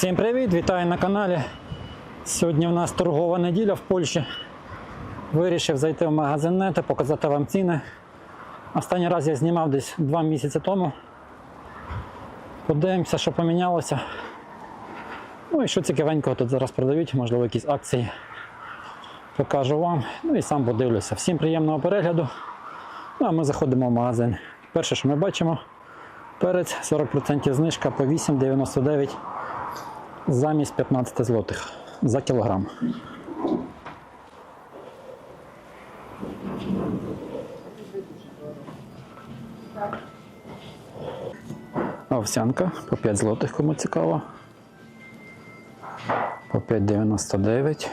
Всім привіт, вітаю на каналі. Сьогодні в нас торгова неділя в Польщі. Вирішив зайти в магазин Нете, показати вам ціни. Останній раз я знімав десь 2 місяці тому. Подивимося, що помінялося. Ну і що цікавенького тут зараз продають, можливо, якісь акції. Покажу вам. Ну і сам подивлюся. Всім приємного перегляду. Ну а ми заходимо в магазин. Перше, що ми бачимо, перець 40% знижка по 8,99 замість 15 злотих за кілограм. Овсянка по 5 злотих, кому цікаво. По 5,99.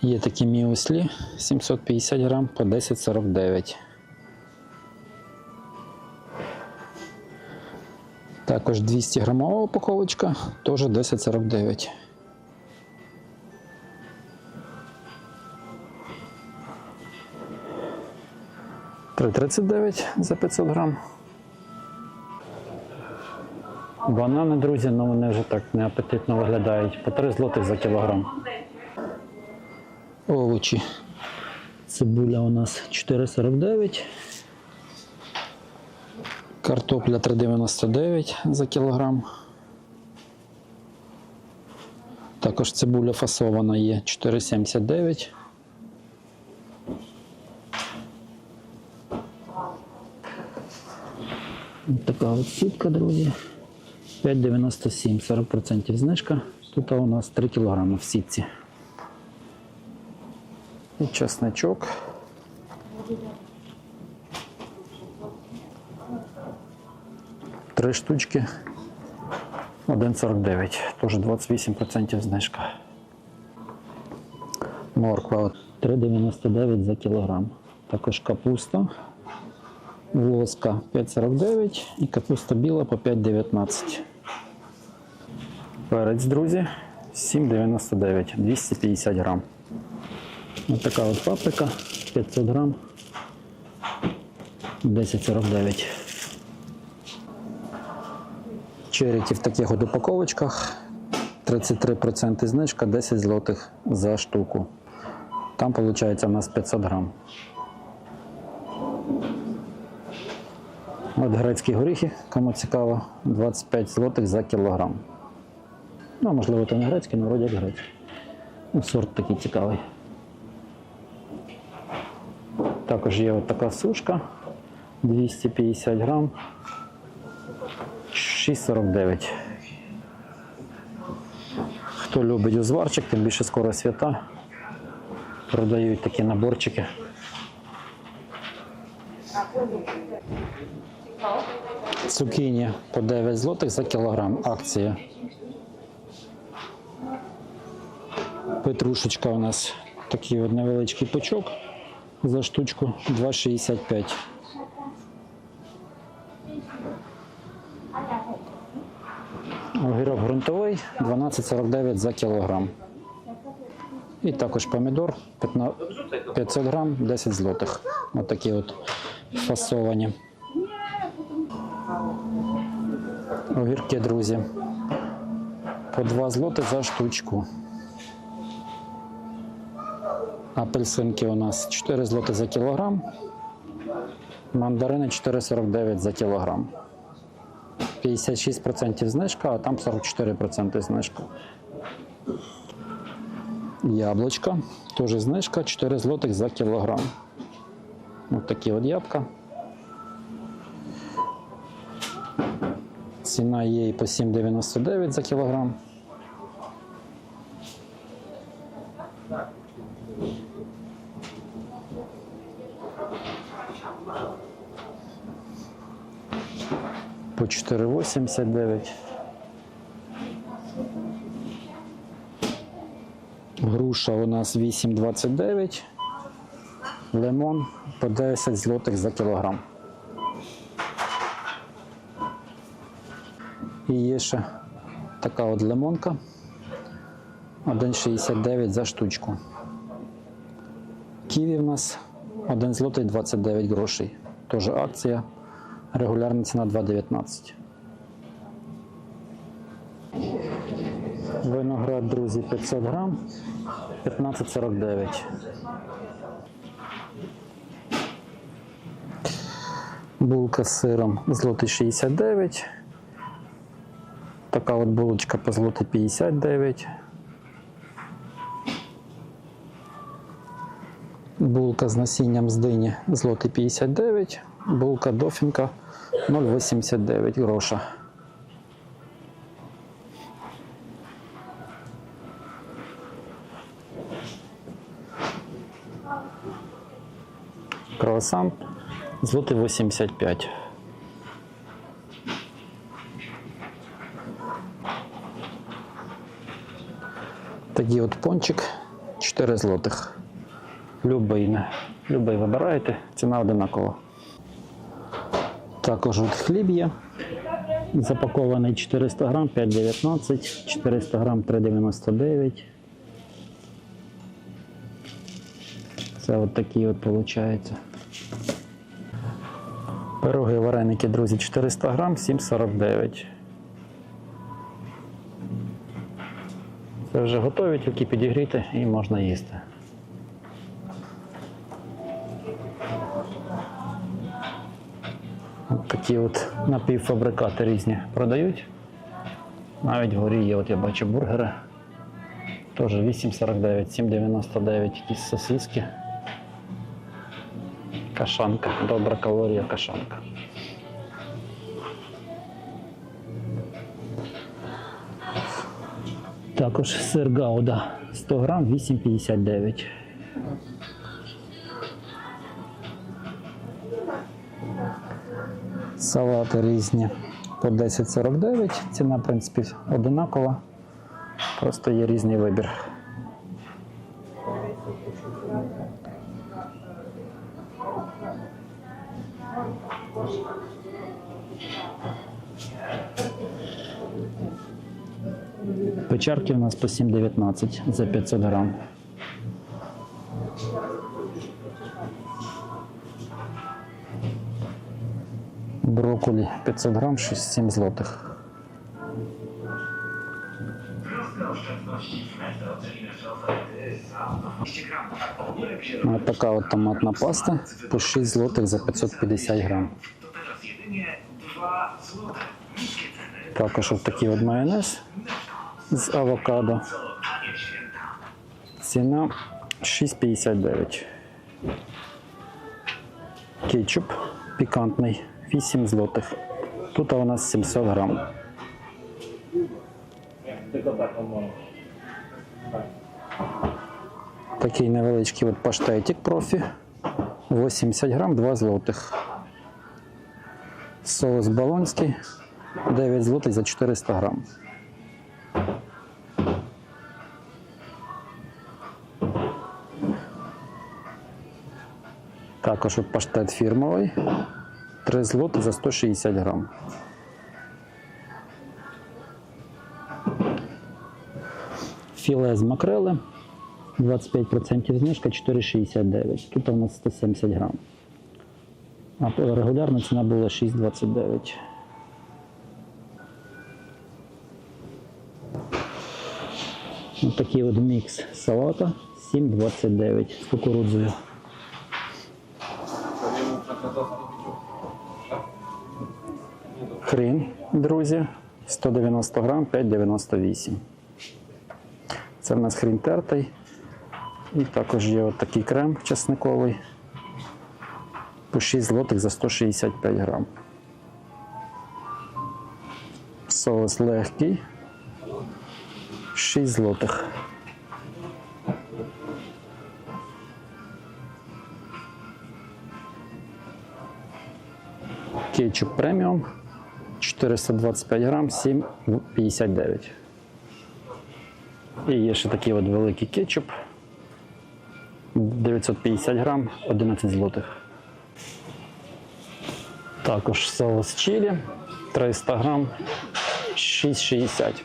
Є такі міуслі 750 грам по 10,49. Також 200 грамова упаковочка, теж 10,49. Три 39 за 500 грам. Банани, друзі, ну вони вже так неапетитно виглядають. По 3 злотих за кілограм. Овочі. Цибуля у нас 4,49. Картопля 3,99 за кілограм. Також цибуля фасована є 4,79. Ось така от сітка, друзі. 5,97, 40% знижка. Тут у нас 3 кг в сітці. І чесничок. Три штучки. 1,49. Теж 28% знижка. Морква 3,99 за кілограм. Також капуста. Лоска 5,49 і капуста біла по 5,19. Перець, друзі, 7,99, 250 грам. Ось така от паприка 500 грам. 10,49. Черіки в таких от упаковочках 33% знижка, 10 злотих за штуку. Там виходить у нас 500 грам. От грецькі горіхи, кому цікаво, 25 злотих за кілограм. Ну, можливо, то не грецький, але вроді як грецький. Ну, сорт такий цікавий. Також є от така сушка 250 грам. 6,49. Хто любить узварчик, тим більше скоро свята. Продають такі наборчики. Цукіні по 9 злотих за кілограм. Акція. Петрушечка у нас такий от невеличкий пучок за штучку 2,65. Огірок ґрунтовий 12,49 за кілограм. І також помідор 500 грам 10 злотих. Ось такі от фасовані. Огірки, друзі. По 2 злоти за штучку. Апельсинки у нас 4 злоти за кілограм. Мандарини 4,49 за кілограм. 56% знижка, а там 44% знижка. Яблочко, теж знижка, 4 злотих за кілограм. Ось такі от ябка. Ціна є і по 7,99 за кілограм. 4,89. Груша у нас 8,29. Лимон по 10 злотих за кілограм. І є ще така от лимонка. 1,69 за штучку. Ківі в нас 1 злотий 29 грошей. Теж акція. Регулярна ціна 2,19. Виноград, друзі, 500 грам, 15,49. Булка з сиром злотий 69. Така от булочка по злотий 59. Булка з насінням з дині злотий 59. Булка дофінка 0,89 гроша. Круасан злотий 85. Такий от пончик 4 злотих. Любий, любий вибираєте, ціна одинакова. Також от хліб є. Запакований 400 грам 5,19, 400 грам 3,99. Це от такі от виходить. Пироги вареники, друзі, 400 грам 7,49. Це вже готові, тільки підігріти і можна їсти. Такі от напівфабрикати різні продають. Навіть вгорі є, от я бачу бургери. Теж 8,49, 7,99, якісь сосиски. Кашанка, добра калорія кашанка. Також сир гауда 100 грам 8,59. Салати різні по 10,49. Ціна, в принципі, одинакова. Просто є різний вибір. Печарки у нас по 7,19 за 500 грам. Брокколі 500 грам 6-7 злотих. Така от томатна паста по 6 злотих за 550 грам. Також от такий от майонез з авокадо. Ціна 6,59. Кетчуп пікантний 8 злотих. Тут у нас 700 грам. Такий невеличкий от паштетик профі. 80 грам 2 злотих. Соус болонський 9 злотих за 400 грам. Також паштет фірмовий 3 злоти за 160 грам. Філе з макрели 25% знижка 4,69. Тут у нас 170 грам. А регулярна ціна була 6,29. Ось такий от мікс салата 7,29 з кукурудзою. Хрін, друзі, 190 грам, 5,98. Це в нас хрін тертий. І також є от такий крем чесниковий по 6 злотих за 165 грам. Соус легкий. 6 злотих. Кетчуп преміум 425 грам, 7,59. І є ще такий от великий кетчуп 950 грам, 11 злотих. Також соус чилі 300 грам, 6,60.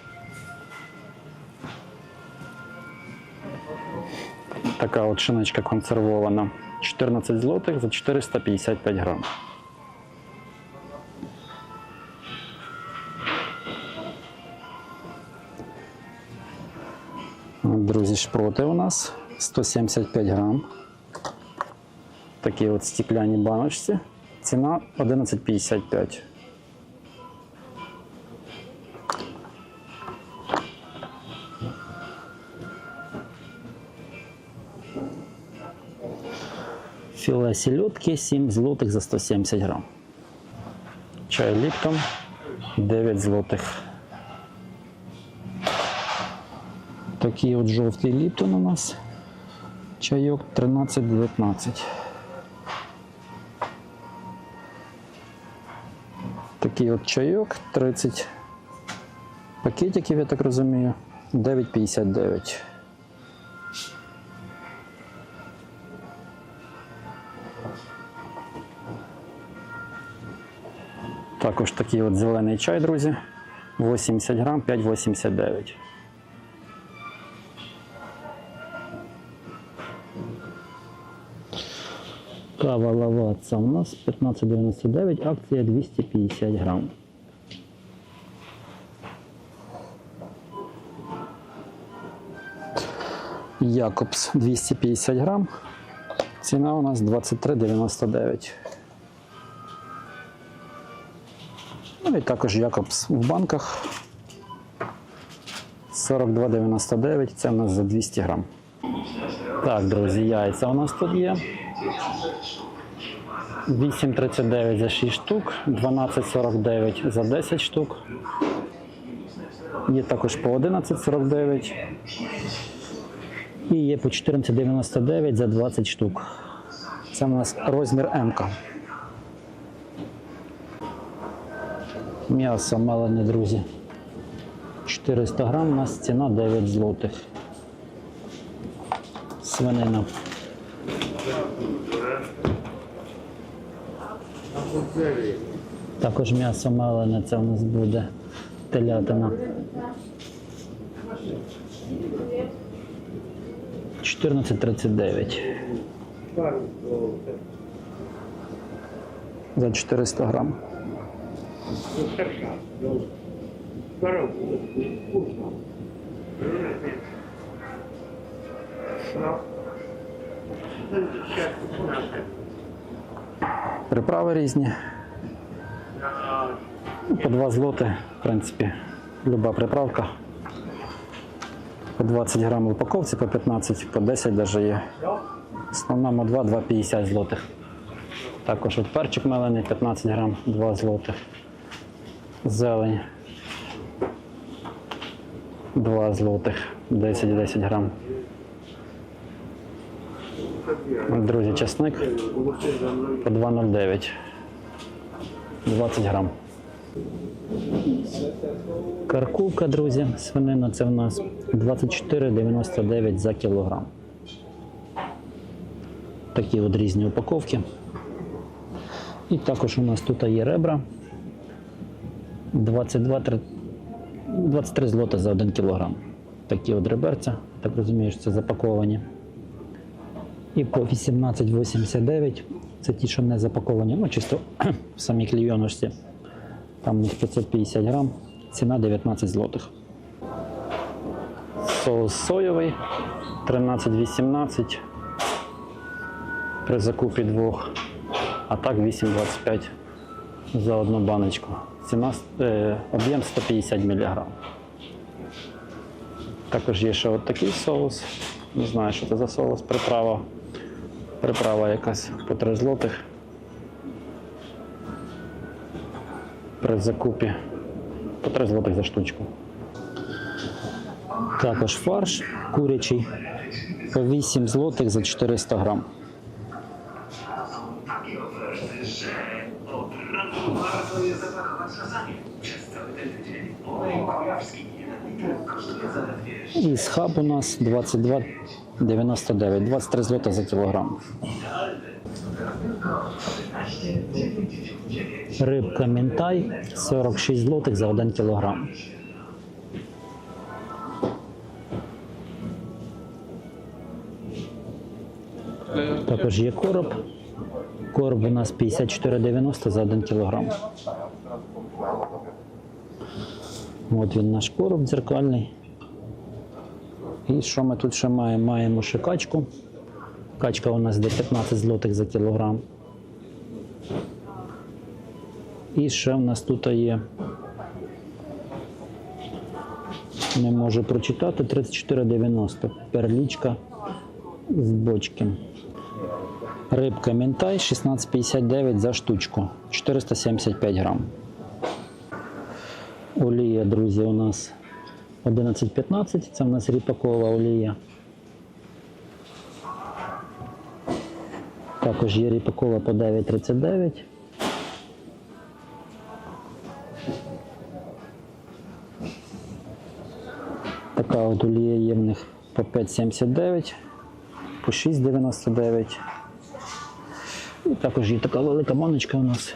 Така от шиночка консервована. 14 злотих за 455 грам. Шпроти у нас 175 грам. Такі от стекляні баночці. Ціна 11,55. Філе сільотки 7 злотих за 170 грам. Чай Ліптон 9 злотих. Такий от жовтий Ліптон у нас. Чайок 13-19. Такий от чайок 30 пакетиків, я так розумію. 9,59. Також такий от зелений чай, друзі. 80 грам, 5,89. Кава лаваца у нас 15,99, акція 250 грам. Якобс 250 грам. Ціна у нас 23,99. Ну і також Якобс в банках 42,99. Це у нас за 200 грам. Так, друзі, яйця у нас тут є. 8,39 за 6 штук, 12,49 за 10 штук. Є також по 11,49. І є по 14,99 за 20 штук. Це у нас розмір М. М'ясо малене, друзі. 400 грам, у нас ціна 9 злотих. Свинина. Також м'ясо малене, це у нас буде. Телятина. 14,39 за 400 грам. Приправи різні. По 2 злоти, в принципі, люба приправка. По 20 грам в упаковці, по 15, по 10 даже є. В основному 2, 2,50 злотих. Також от перчик мелений, 15 грам, 2 злотих. Зелень. 2 злотих, 10-10 грам. От, Друзі, чесник по 2,09. 20 грам. Каркулка, друзі, свинина це в нас 24,99 за кілограм. Такі от різні упаковки. І також у нас тут є ребра. 22, три- 23 злота за 1 кілограм. Такі от реберця, так розумію, що це запаковані. І по 18,89 це ті, що не запаковані, ну чисто в самій клійоночці. Там у них 550 грам, ціна 19 злотих. Соус соєвий 13,18 при закупі двох, а так 8,25 за одну баночку. Ціна е, об'єм 150 мг. Також є ще от такий соус. Не знаю, що це за соус, приправа. Приправа якась по 3 злотих. При закупі по 3 злотих за штучку. Також фарш курячий по 8 злотих за 400 грам. І схаб у нас 22,99, 23 злота за кілограм. Рибка мінтай 46 злотих за 1 кілограм. Також є короб. Короб у нас 54,90 за 1 кілограм. От він наш короб дзеркальний. І що ми тут ще маємо? Маємо ще качку. Качка у нас де 15 злотих за кілограм. І ще в нас тут є. Не можу прочитати 34,90. Перлічка з бочки. Рибка мінтай 16,59 за штучку. 475 грам. Олія, друзі, у нас 11,15. Це у нас ріпакова олія. Також є ріпакова по 9,39. Така от олія є в них по 5,79, по 6,99. І також є така велика баночка у нас.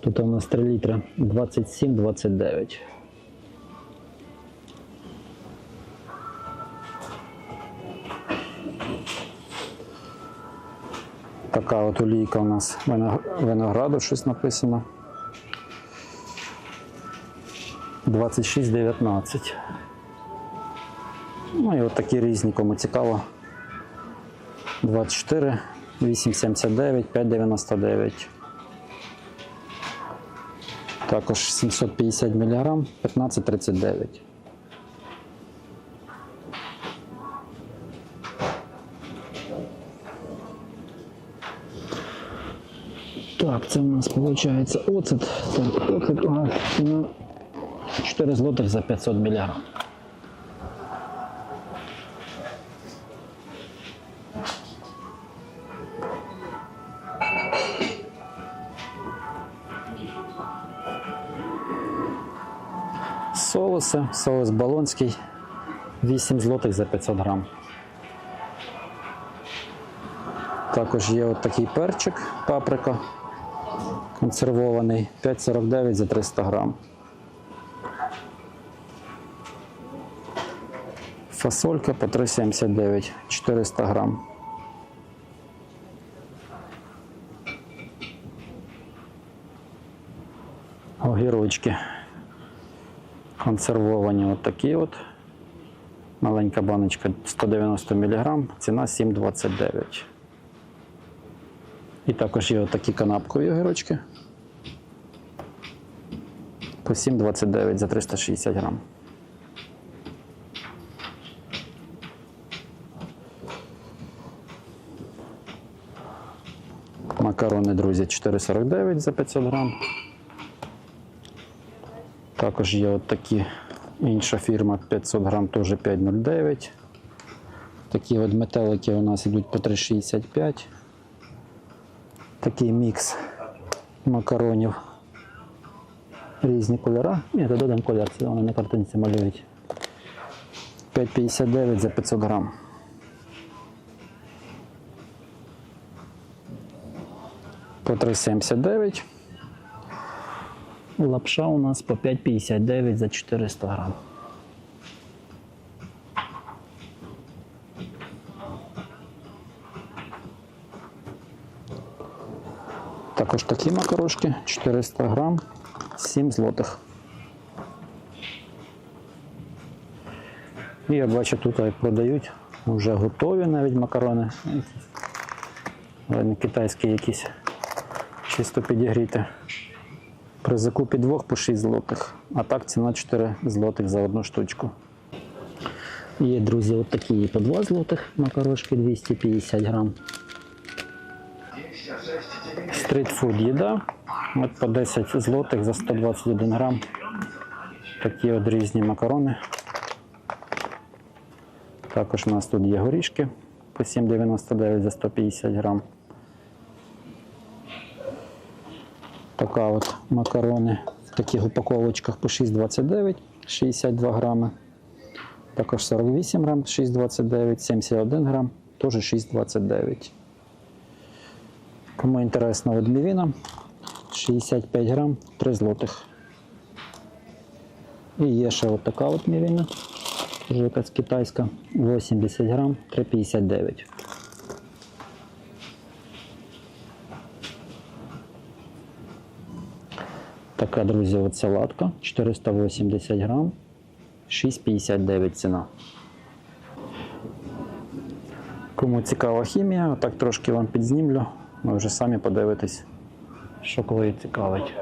Тут у нас 3 літри 27,29. Така от олійка у нас винограду, щось написано. 26,19. Ну і от такі різні, кому цікаво. 24, 8,79, 5,99. Також 750 мг, 15,39. Так, це у нас виходить оцет. Так, оцет нас ціна 4 злотих за 500 мг. Соуси, соус болонський 8 злотих за 500 грам. Також є от такий перчик, паприка консервований 5,49 за 300 грам. Фасолька по 3,79 400 грам. Огірочки консервовані от такі от. Маленька баночка 190 мг, ціна 7,29. І також є такі канапкові огірочки. По 7,29 за 360 грам. Макарони, друзі, 4,49 за 500 грам. Також є от такі інша фірма 500 грам, теж 5,09. Такі от метелики у нас йдуть по 3,65. Такий мікс макаронів. Різні кольори. Ні, то додам колір, це вони на картинці малюють. 5,59 за 500 грам. По 3,79. Лапша у нас по 5,59 за 400 грам. Також такі макарошки 400 грам, 7 злотих. І я бачу, тут продають вже готові навіть макарони. Ладно, Китайські якісь чисто підігріти. При закупі двох по 6 злотих, а так ціна 4 злотих за одну штучку. Є, друзі, от такі по 2 злотих макарошки 250 грам. Стрітфуд їда. От по 10 злотих за 121 грам. Такі от різні макарони. Також у нас тут є горішки по 7,99 за 150 грам. Така от макарони в таких упаковочках по 6,29, 62 грами. Також 48 грам, 6,29, 71 грам, теж 6,29. Кому інтересно, от мівіна 65 грам, 3 злотих. І є ще от така от мівіна, вже якась китайська, 80 грам, 3,59. Така, друзі, от салатка 480 грам, 6,59 ціна. Кому цікава хімія, отак трошки вам підзнімлю. Ви вже самі подивитесь, що коли цікавить.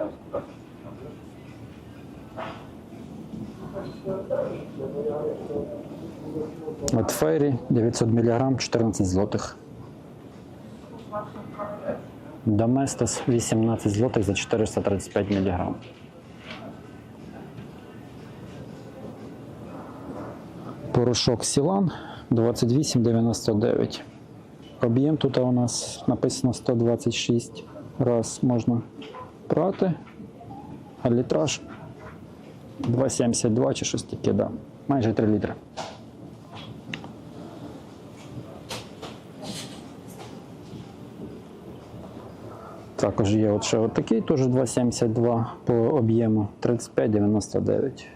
От фейрі 900 мг 14 злотих. Доместос 18 злотих за 435 мг. Порошок Сілан 28,99. Об'єм тут у нас написано 126 раз можна прати, а літраж 2,72 чи щось таке, да. майже 3 літри. Також є от ще от такий, теж 2,72 по об'єму 35,99.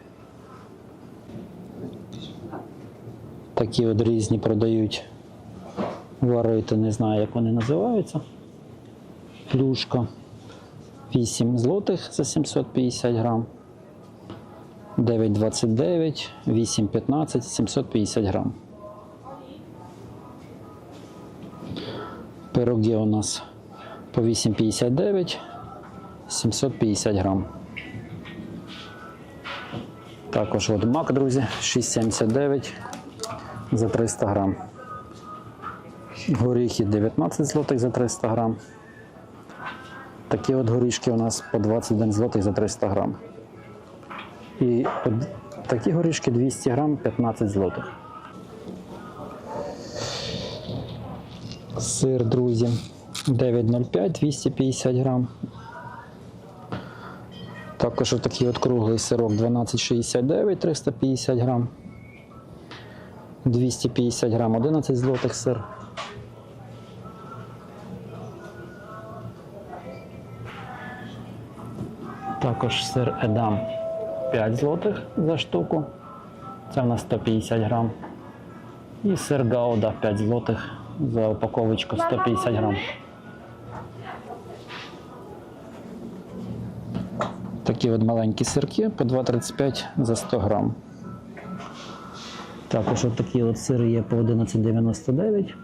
Такі от різні продають варити, не знаю, як вони називаються. Плюшка 8 злотих за 750 грам. 9,29, 8,15, 750 грам. Пироги у нас по 8,59, 750 грам. Також от мак, друзі, 6,79 за 300 грам. Горіхи 19 злотих за 300 грам. Такі от горішки у нас по 21 злотих за 300 грам. І такі горішки 200 грам 15 злотих. Сир, друзі, 9,05 250 грам. Також отакий от круглий сирок 12,69 350 грам. 250 грам 11 злотих сир. Також сир Едам 5 злотих за штуку. Це в нас 150 грам. І сир Гауда 5 злотих за упаковочку 150 грам. Такі от маленькі сирки по 2,35 за 100 грам. Також от такі от сири є по 11,99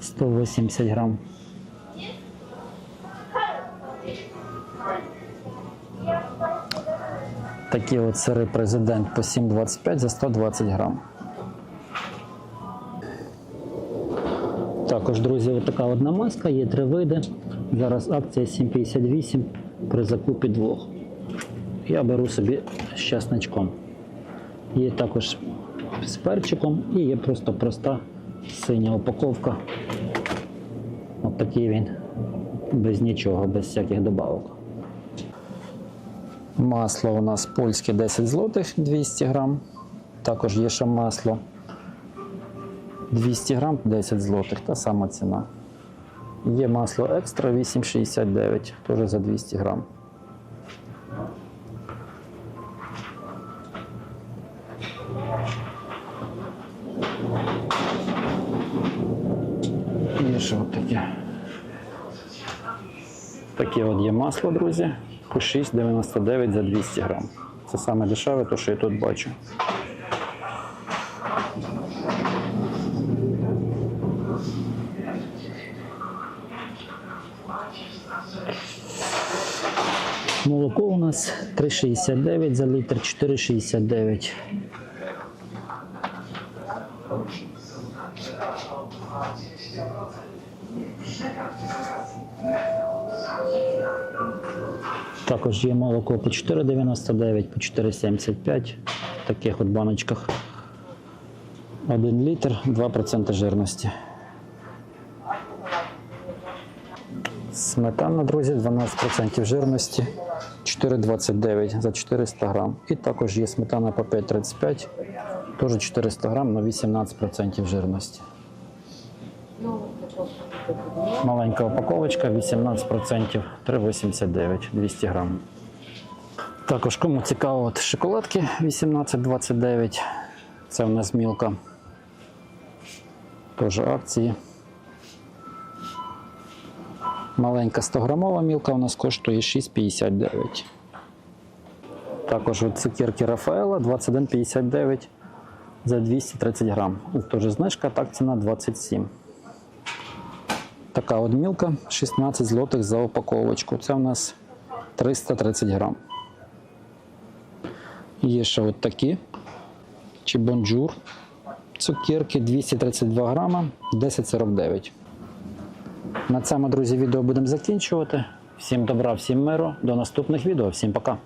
180 грам. Такі от сири президент по 7,25 за 120 грам. Також, друзі, така одна маска, є три види. Зараз акція 7,58 при закупі двох. Я беру собі з чесничком. Є також з перчиком і є просто проста синя упаковка. От такий він, без нічого, без всяких добавок. Масло у нас польське 10 злотих 200 грам. Також є ще масло 200 грам 10 злотих, та сама ціна. Є масло екстра 8,69, теж за 200 грам. І що таке? Таке от є масло, друзі, 6,99 за 200 грам. Це саме дешеве, то що я тут бачу. Молоко у нас 3,69 за літр, 4,69. Також є молоко по 4,99, по 4,75 в таких от баночках. 1 літр, 2% жирності. Сметана, друзі, 12% жирності, 4,29 за 400 грам. І також є сметана по 5,35, теж 400 грам, на 18% жирності. Маленька упаковочка, 18%, 3,89, 200 грам. Також кому цікаво, от шоколадки 18,29. Це в нас мілка. Теж акції. Маленька 100 грамова мілка у нас коштує 6,59. Також от цукерки Рафаела 21,59 за 230 грам. Теж знижка, так ціна 27. Така от мілка 16 злотих за упаковочку. Це у нас 330 грам. Є ще от такі. Чи бонджур. Цукерки 232 грама, 10,49. На цьому, друзі, відео будемо закінчувати. Всім добра, всім миру. До наступних відео. Всім пока.